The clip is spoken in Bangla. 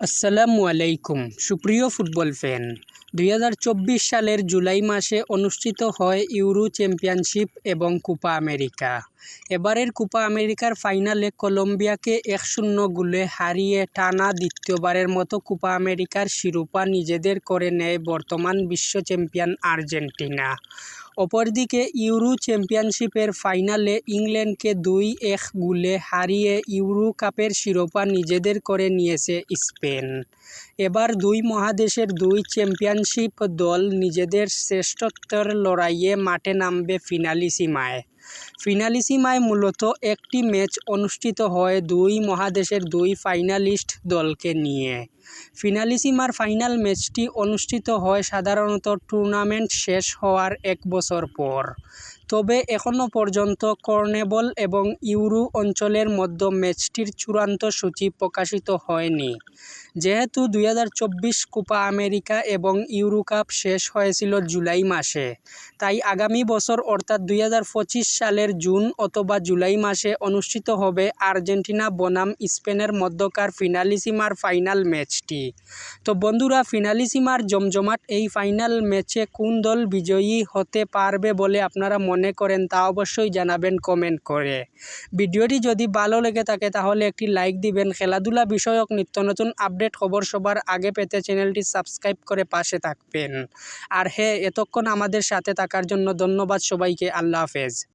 আসসালামু আলাইকুম। সুপ্রিয় ফুটবল ফ্যান, দুই হাজার চব্বিশ সালের জুলাই মাসে অনুষ্ঠিত হয় ইউরো চ্যাম্পিয়নশিপ এবং কোপা আমেরিকা। এবারের কোপা আমেরিকার ফাইনালে কলম্বিয়াকে এক শূন্য গোলে হারিয়ে টানা দ্বিতীয়বারের মতো কোপা আমেরিকার শিরোপা নিজেদের করে নেয় বর্তমান বিশ্ব চ্যাম্পিয়ন আর্জেন্টিনা। অপরদিকে ইউরো চ্যাম্পিয়নশিপের ফাইনালে ইংল্যান্ডকে দুই এক গোলে হারিয়ে ইউরো কাপের শিরোপা নিজেদের করে নিয়েছে স্পেন। এবার দুই মহাদেশের দুই চ্যাম্পিয়নশিপ দল নিজেদের শ্রেষ্ঠত্বের লড়াইয়ে মাঠে নামবে ফিনালিসিমায়। ফিনালিসিমায় মূলত একটি ম্যাচ অনুষ্ঠিত হয় দুই মহাদেশের দুই ফাইনালিস্ট দলকে নিয়ে। ফিনালিসিমার ফাইনাল ম্যাচটি অনুষ্ঠিত হয় সাধারণত টুর্নামেন্ট শেষ হওয়ার এক বছর পর। তবে এখনও পর্যন্ত কর্নেবল এবং ইউরো অঞ্চলের মধ্যে ম্যাচটির চূড়ান্ত সূচি প্রকাশিত হয়নি। যেহেতু দু হাজার চব্বিশ কোপা আমেরিকা এবং ইউরো কাপ শেষ হয়েছিল জুলাই মাসে, তাই আগামী বছর অর্থাৎ দুই হাজার পঁচিশ সালের জুন অথবা জুলাই মাসে অনুষ্ঠিত হবে আর্জেন্টিনা, বনাম, স্পেনের মধ্যকার ফিনালিসিমার ফাইনাল ম্যাচটি। তো বন্ধুরা, ফিনালিসিমার জমজমাট এই ফাইনাল ম্যাচে কোন দল বিজয়ী হতে পারবে বলে আপনারা মনে করেন তা অবশ্যই জানাবেন কমেন্ট করে। ভিডিওটি যদি ভালো লেগে থাকে তাহলে একটি লাইক দিবেন। খেলাধুলা বিষয়ক নিত্য নতুন আপডেট খবর সবার আগে পেতে চ্যানেলটি সাবস্ক্রাইব করে পাশে থাকবেন। আর হ্যাঁ এতক্ষণ আমাদের সাথে থাকার জন্য ধন্যবাদ সবাইকে। আল্লাহ হাফেজ।